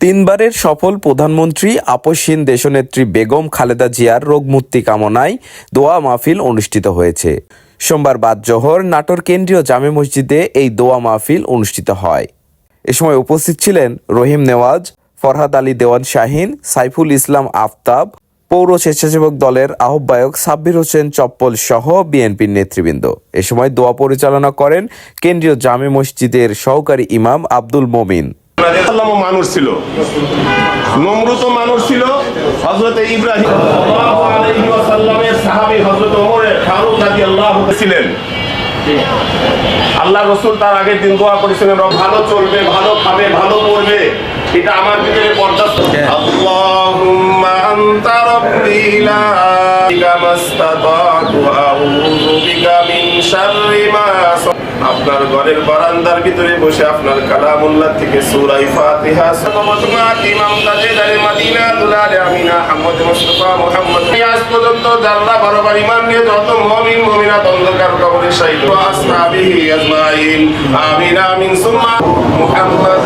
তিনবারের সফল প্রধানমন্ত্রী আপসহীন দেশনেত্রী বেগম খালেদা জিয়ার রোগমুক্তি কামনায় দোয়া মাহফিল অনুষ্ঠিত হয়েছে। সোমবার বাদ জোহর নাটোর কেন্দ্রীয় জামে মসজিদে এই দোয়া মাহফিল অনুষ্ঠিত হয়। এ সময় উপস্থিত ছিলেন রহিম নেওয়াজ, ফরহাদ আলী দেওয়ান শাহিন, সাইফুল ইসলাম আফতাব, পৌর স্বেচ্ছাসেবক দলের আহ্বায়ক সাব্বির হোসেন চপ্পল সহ বিএনপির নেতৃবৃন্দ। এ সময় দোয়া পরিচালনা করেন কেন্দ্রীয় জামে মসজিদের সহকারী ইমাম আব্দুল মমিন। মানুষ ছিল। মানুষ ছিল। হজরত ইব্রাহিম আল্লাহ ছিলেন। আল্লাহ রসুল তার আগের দিন দোয়া করেছিলেন ভালো চলবে, ভালো খাবে, ভালো পড়বে এটা আমার ভিতরে আউযু আপনার ঘরের বারান্দার ভিতরে বসে আপনার কালামুল্লাহ থেকে সুরাই ফাতিহা। সর্বপ্রথমা ইমাম তাজেদারে মাদিনা দুলালে আমিনা আহমদ মুস্তাফা মুহাম্মদ আজ পর্যন্ত জাল্লা বরাবর ইমান নিয়ে যত মুমিন, মুমিনাত অন্ধকার কবরে শাহিদ ওয়া আসহাবিহি আজমাইন। আমিন আমিন। সুম্মা মুহাম্মদ